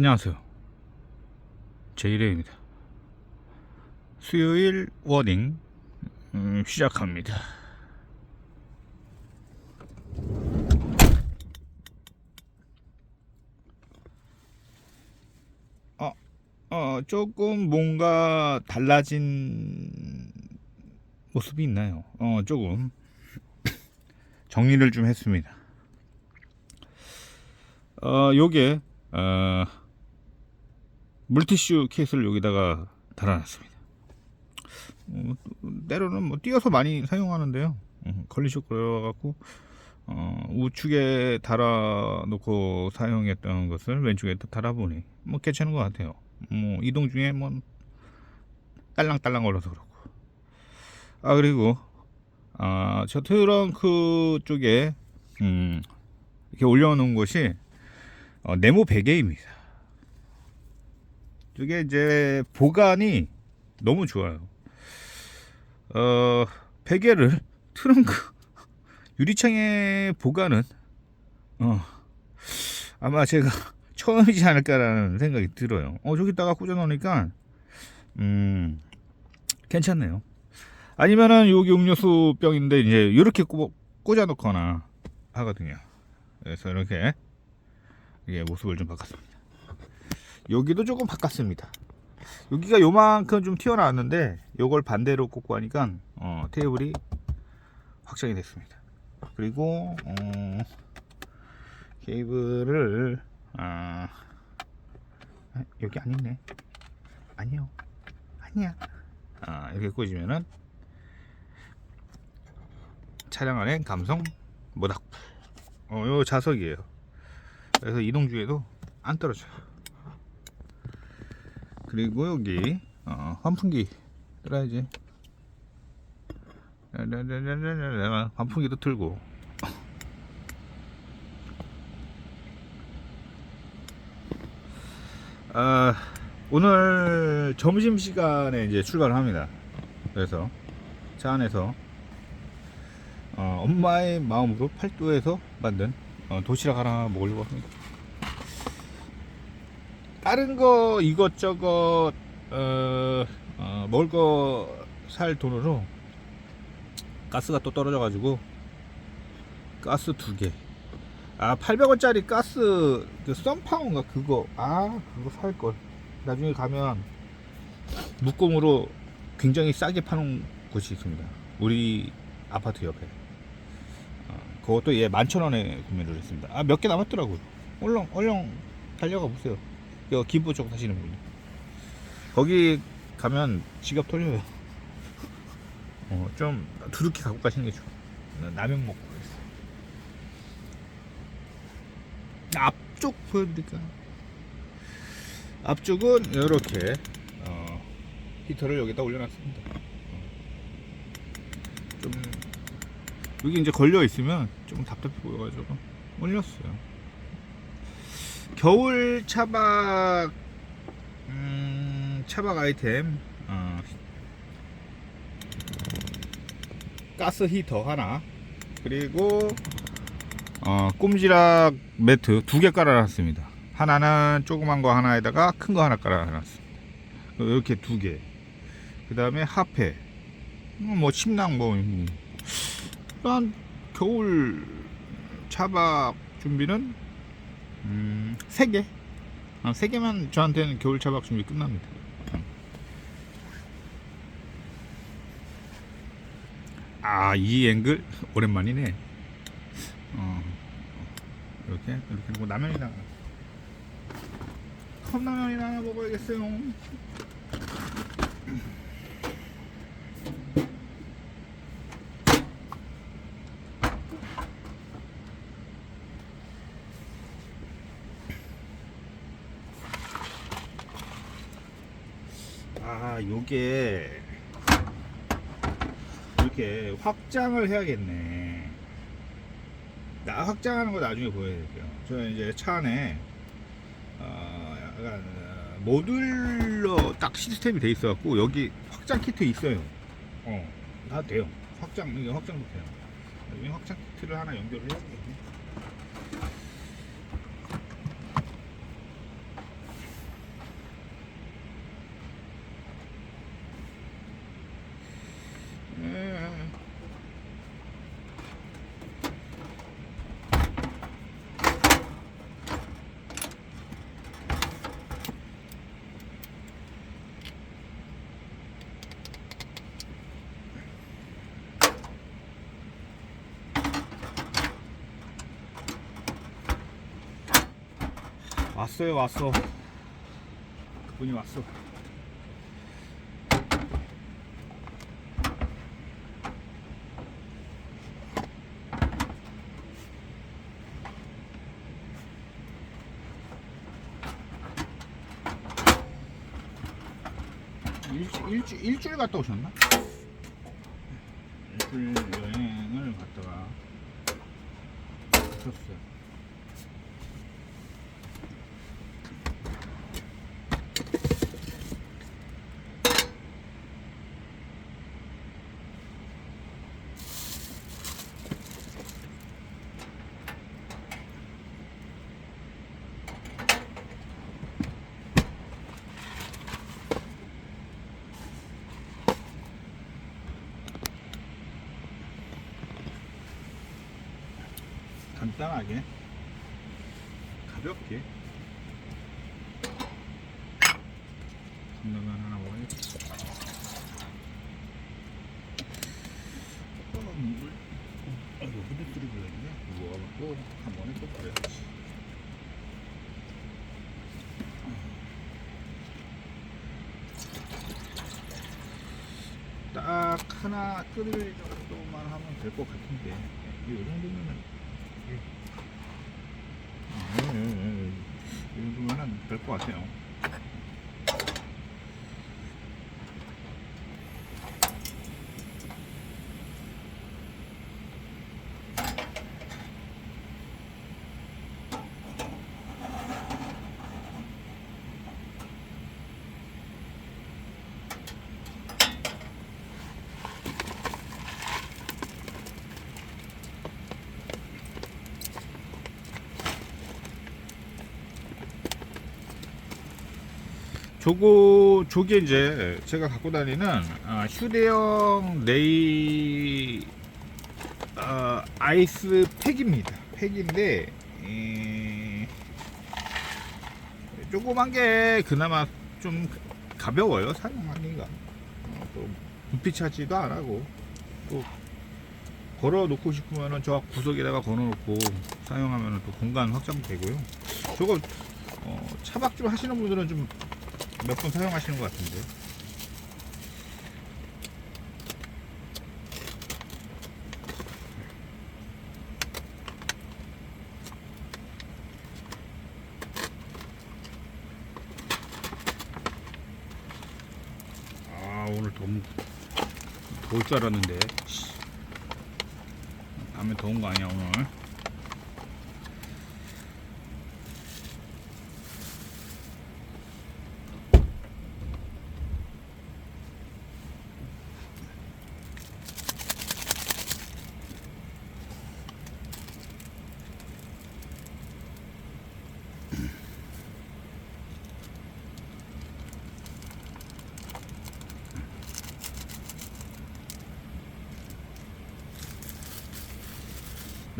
안녕하세요. 제이레입니다. 수요일 워딩 음, 시작합니다. 어, 어, 조금 뭔가 달라진 모습이 있나요? 어, 조금 정리를 좀 했습니다. 어, 요게 어, 물티슈 케이스를 여기다가 달아놨습니다. 어, 때로는 뭐 띄어서 많이 사용하는데요. 어, 걸리쇼 걸어갖고 어, 우측에 달아놓고 사용했던 것을 왼쪽에 또 달아보니 뭐 괜찮은 것 같아요. 뭐 이동 중에 뭐 딸랑딸랑 걸어서 그렇고. 아 그리고 아, 저 트렁크 쪽에 음, 이렇게 올려놓은 것이 어, 네모 베개입니다. 이게 이제 보관이 너무 좋아요. 어, 베개를 트렁크 유리창에 보관은 어, 아마 제가 처음이지 않을까라는 생각이 들어요. 어, 저기다가 꽂아 놓으니까 음, 괜찮네요. 아니면은 여기 음료수 병인데 이제 이렇게 꽂, 꽂아 놓거나 하거든요. 그래서 이렇게 이게 모습을 좀 바꿨습니다. 여기도 조금 바꿨습니다. 여기가 요만큼 좀 튀어나왔는데 요걸 반대로 꽂고 하니까 어, 테이블이 확장이 됐습니다. 그리고 어, 케이블을 아, 아, 여기 아니네. 아니요. 아니야. 아, 이렇게 꽂으면은 차량 안에 감성 모닥불. 어, 요 자석이에요. 그래서 이동 중에도 안 떨어져요. 그리고 여기 어, 환풍기 들어야지. 환풍기도 틀고. 아, 오늘 점심 시간에 이제 출발을 합니다. 그래서 차 안에서 어, 엄마의 마음으로 팔도에서 만든 어, 도시락 하나 먹으려고 합니다. 다른 거 이것저것 어, 어, 먹을 거 살 돈으로 가스가 또 떨어져 가지고 가스 두 개. 아 800원짜리 가스 그 썬파워인가 그거 아 그거 살 걸. 나중에 가면 묶음으로 굉장히 싸게 파는 곳이 있습니다. 우리 아파트 옆에. 어, 그것도 얘 11,000원에 구매를 했습니다. 아, 몇 개 남았더라고요. 얼렁, 얼렁 달려가 보세요. 여 김포 쪽 사시는 분이. 거기 가면 지갑 털려요. 어, 좀 두둑히 갖고 가시는 게 좋아. 나 라면 먹고 그랬어. 앞쪽 보여드릴까요? 앞쪽은 이렇게 어, 히터를 여기다 올려놨습니다. 어. 좀 여기 이제 걸려 있으면 좀 답답해 보여가지고 올렸어요. 겨울 차박 음, 차박 아이템 어, 가스 히터 하나 그리고 어, 꼼지락 매트 두 개 깔아놨습니다. 하나는 조그만 거 하나에다가 큰 거 하나 깔아놨습니다. 이렇게 두 개. 그 다음에 하페. 음, 뭐 침낭 뭐 일단 겨울 차박 준비는 음, 세 개. 아, 세 개만 저한테는 겨울 차 박 준비 끝납니다. 아, 이 앵글 오랜만이네. 어, 이렇게 이렇게 하고 라면이나 컵라면이나 하나 먹어야겠어요. 아, 요게 이렇게 확장을 해야겠네. 나 확장하는 거 나중에 보여드릴게요. 저는 이제 차 안에 어, 약간 어, 모듈러 딱 시스템이 돼 있어 갖고 여기 확장 키트 있어요. 어, 다 돼요. 확장 이게 확장도 돼요. 나중에 확장 키트를 하나 연결을 해야 되겠네. 왔어요 왔어 그분이 왔어 일주, 일주, 일주일 갔다 오셨나? 일주일 여행을 갔다가 오셨어요 간단하게. 가볍게. 컵라면 하나 먹어야지 어, 물. 아이고 후드들이 들어있네 무거워갖고 한 번에 또 버려야지. 딱 하나 끓일 정도만 하면 될 것 같은데. 이 정도면은 예, 예, 예. 이 정도면 조고 조게 이제 제가 갖고 다니는 아, 휴대용 레이 어, 아이스 팩입니다. 팩인데 이, 조그만 게 그나마 좀 가벼워요 사용하기가 어, 또 부피 차지도 안 하고 또 걸어 놓고 싶으면은 저 구석에다가 걸어 놓고 사용하면 또 공간 확장되고요. 저거 어, 차박 좀 하시는 분들은 좀 몇번 사용하시는 것 같은데. 아 오늘 너무 더울 줄 알았는데 씨. 밤에 더운 거 아니야 오늘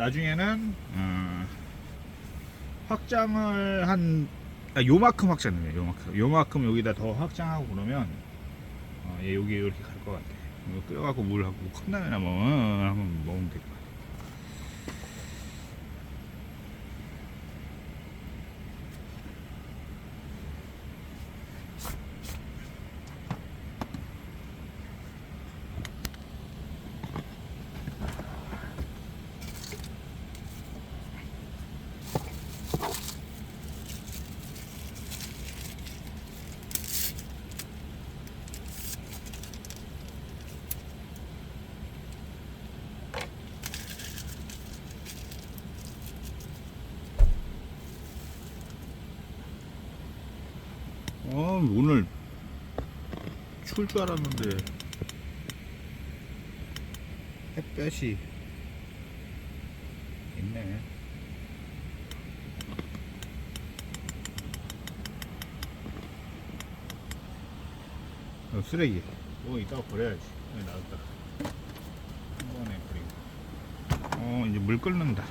나중에는 어, 확장을 한 아, 요만큼 확장해요 요만큼. 요만큼 여기다 더 확장하고 그러면 어, 얘 여기 이렇게 갈 것 같아. 끓여갖고 물하고 컵라면 한번 어, 한번 먹으면 될것같 아 어, 오늘 추울 줄 알았는데 햇볕이 있네. 어, 쓰레기. 뭐 이따가 버려야지. 여기 놔뒀다. 한 번에 버리고. 어, 이제 물 끓는다.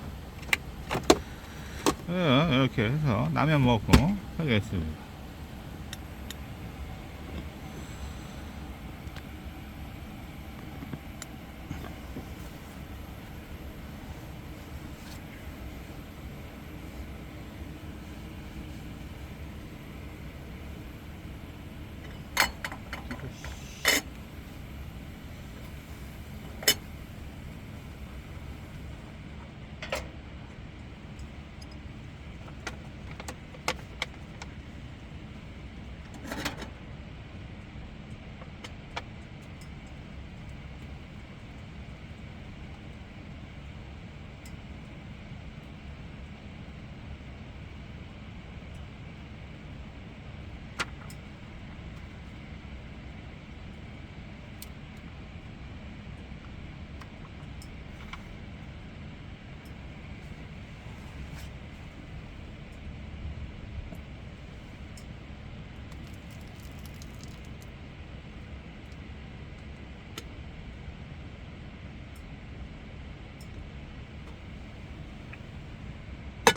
어, 이렇게 해서 라면 먹고 하겠습니다.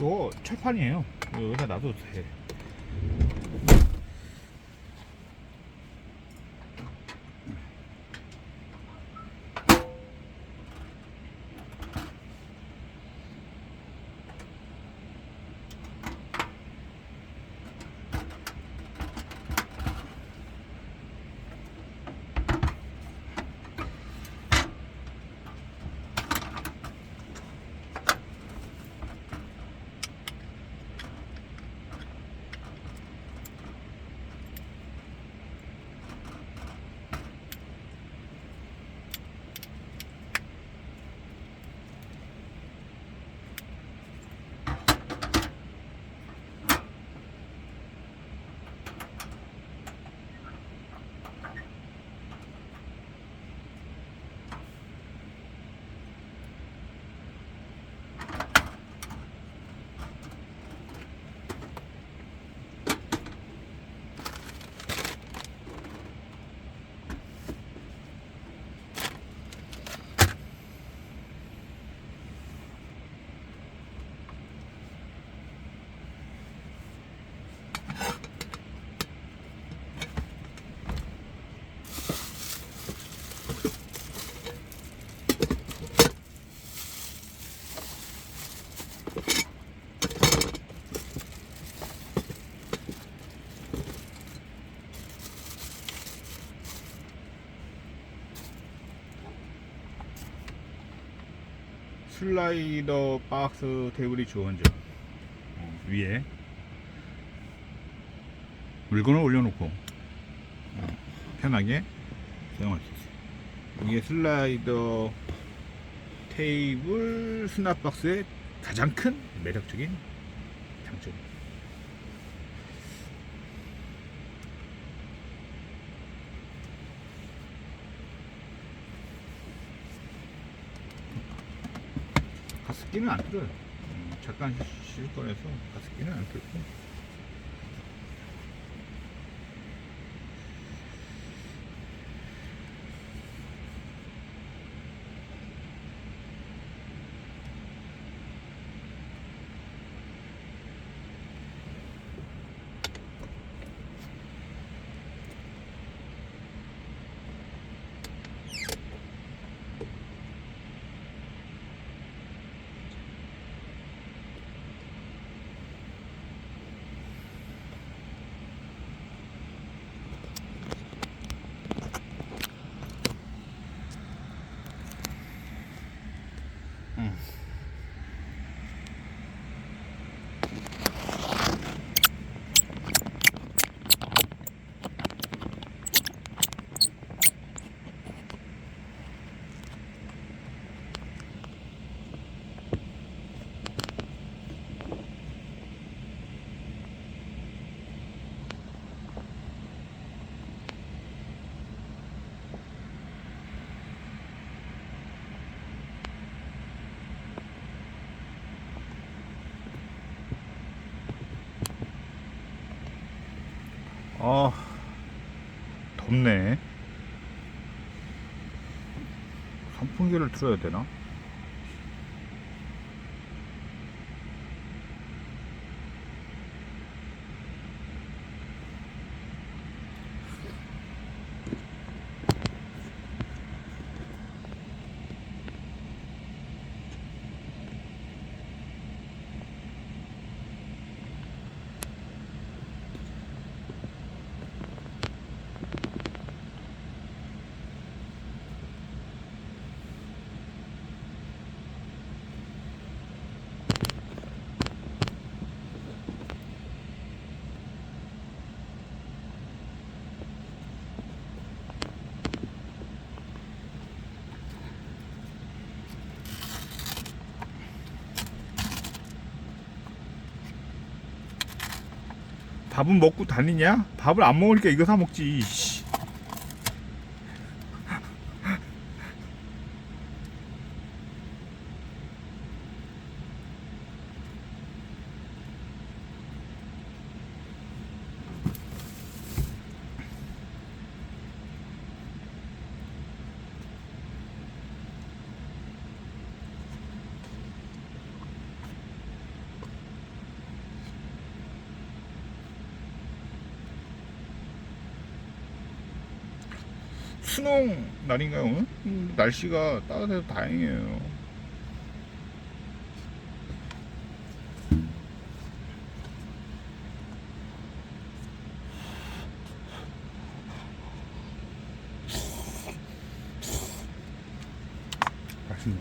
이거 철판이에요. 여기다 놔둬도 돼. 슬라이더 박스 테이블이 어, 위에 물건을 올려놓고 어, 편하게 사용할 수 있어요. 이게 슬라이더 테이블 수납 박스의 가장 큰 매력적인 장점. 가습기는 안 틀어요. 음, 잠깐 쉴 거라서 가습기는 안 틀고. 아 덥네 선풍기를 틀어야 되나? 밥은 먹고 다니냐? 밥을 안 먹으니까 이거 사 먹지. 씨. 수능 날인가요 오늘? 음, 날씨가 따뜻해서 다행이에요. 맛있네.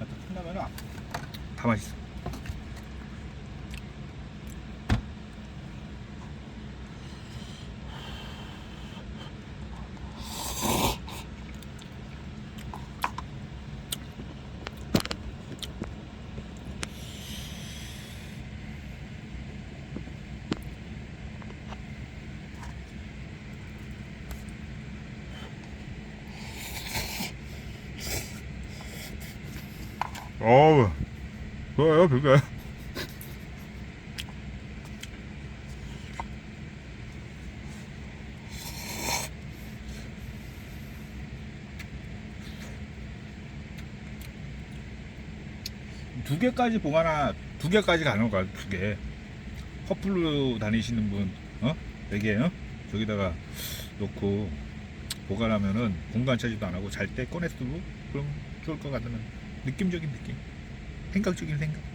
아, 끝나면 다 맛있어. 어우, 좋아요, 그게. 두 개까지 보관하, 두 개까지 가는 거야, 두 개. 커플로 다니시는 분, 어? 네 개, 어? 저기다가 놓고 보관하면은 공간 차지도 안 하고 잘 때 꺼내 쓰고 그럼 좋을 것 같다는 느낌적인 느낌. 생각적인 생각.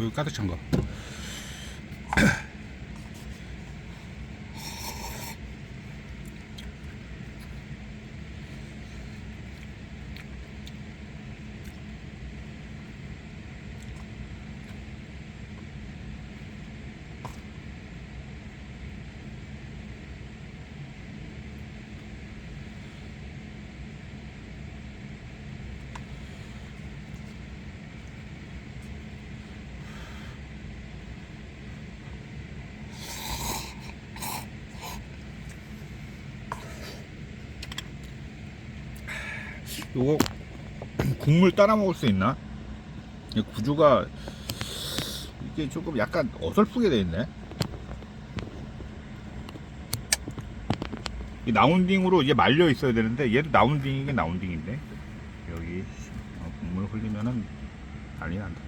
뭐 가득 찬 거. 요거 국물 따라 먹을 수 있나? 이 구조가 이게 조금 약간 어설프게 돼 있네. 이 라운딩으로 이게 말려 있어야 되는데 얘도 라운딩이긴 라운딩인데 여기 어, 국물 흘리면은 난리 난다.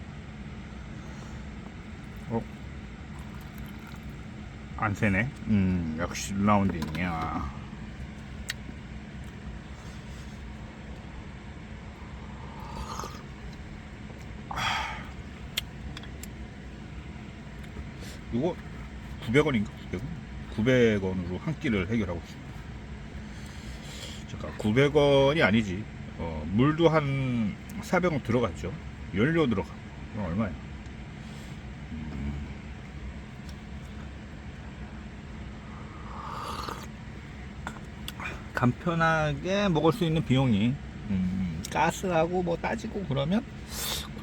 어? 안 새네. 음 역시 라운딩이야. 이거 900원인가? 900원? 900원으로 한 끼를 해결하고 있습니다. 잠깐 900원이 아니지. 어, 물도 한 400원 들어갔죠. 연료 들어가. 그럼 얼마야? 음. 간편하게 먹을 수 있는 비용이 음, 가스하고 뭐 따지고 그러면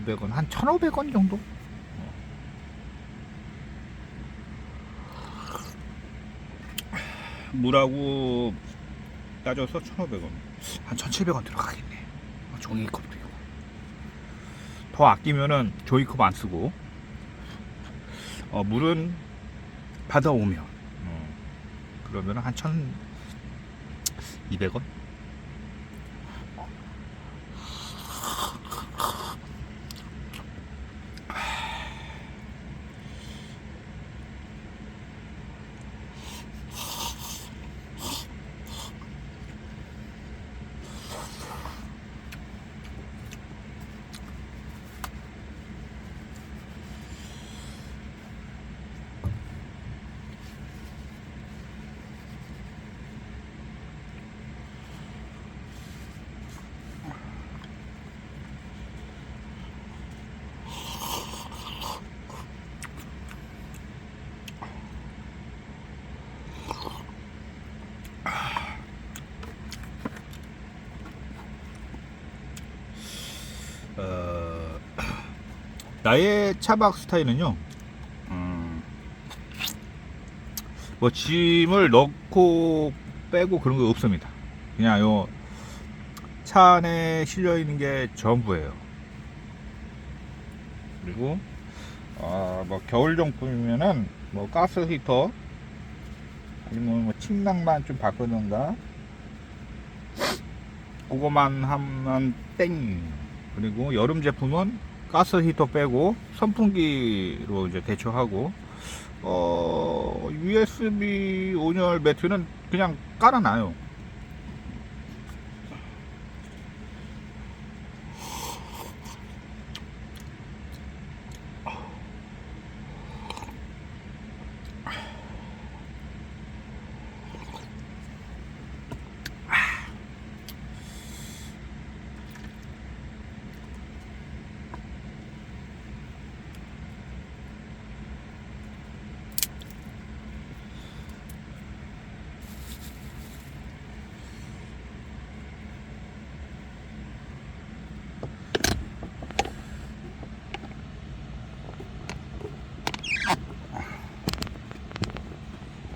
900원 한 1,500원 정도? 물하고 따져서 1,500원. 한 1,700원 들어가겠네. 어, 종이컵도 있고. 더 아끼면은 종이컵 안 쓰고, 어, 물은 받아오면, 어, 그러면 한 1,200원? 나의 차박 스타일은요. 음, 뭐 짐을 넣고 빼고 그런 거 없습니다. 그냥 요 차 안에 실려 있는 게 전부예요. 그리고 아, 뭐 겨울 정품이면은 뭐 가스 히터 아니면 뭐 침낭만 좀 바꾸던가 그거만 하면 땡 그리고 여름 제품은 가스 히터 빼고 선풍기로 이제 대처하고 어 USB 온열 매트는 그냥 깔아놔요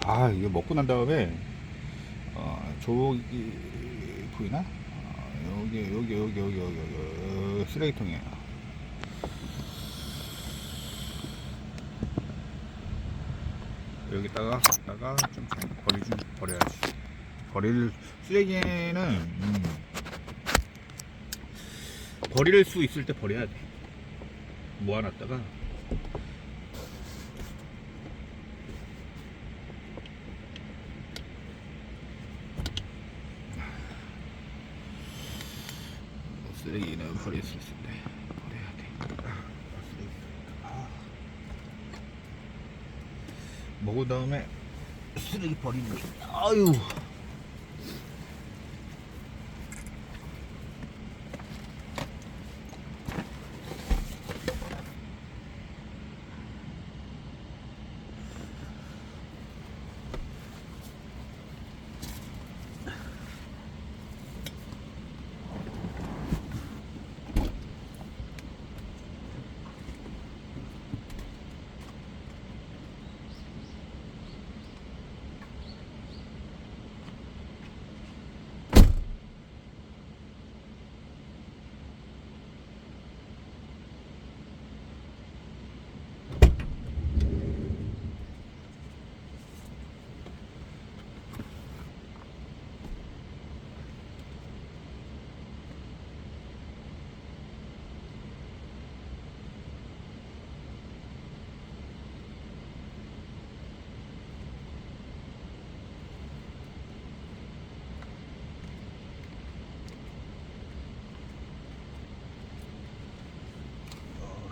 아 이게 먹고 난 다음에 어, 저기 보이나? 어, 여기 여기 여기 여기 여기 여기 쓰레기통이에요. 여기다가 갖다가 좀 버리 좀 버려야지. 버릴 쓰레기는 음, 버릴 수 있을 때 버려야 돼. 모아놨다가 쓰레기는 버릴 수 있을 때 버려야 돼. 아. 아. 먹은 다음에 쓰레기 버리는 게 아유.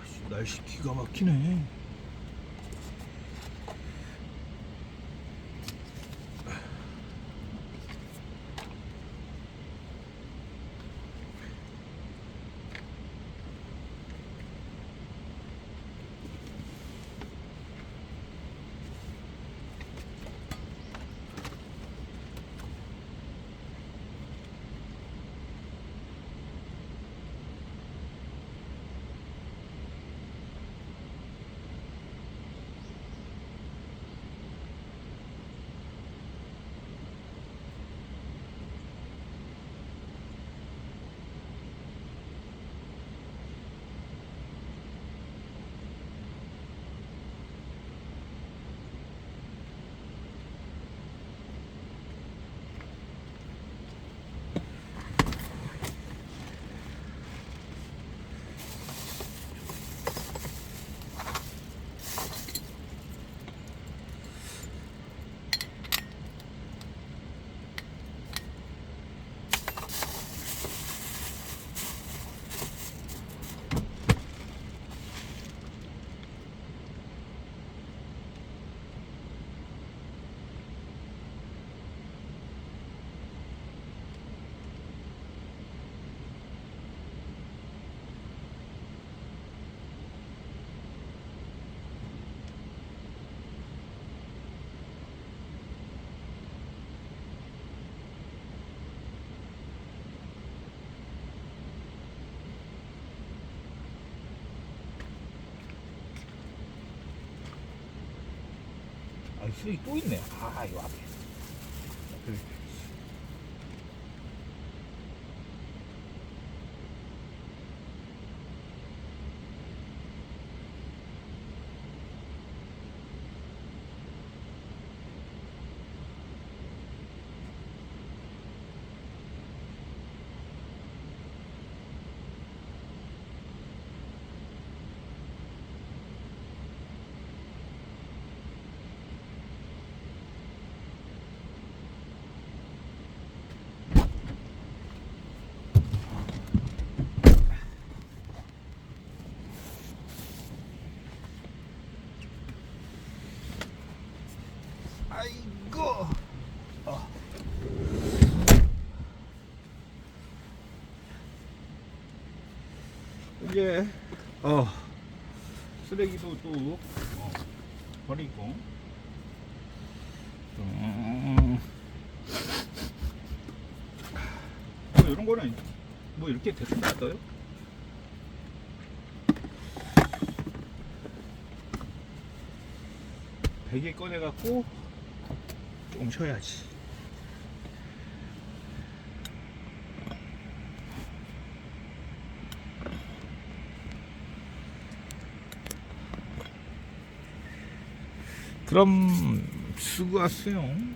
아씨, 날씨 기가 막히네. 아, 쓰레기 또 있네. 아, 이거 앞에. 아이고. 어. 이제 어 쓰레기도 또 어, 버리고 음. 뭐 이런 거는 뭐 이렇게 대충 놔둬요? 베개 꺼내갖고 조금 쉬어야지. 그럼 수고하세요. 끝.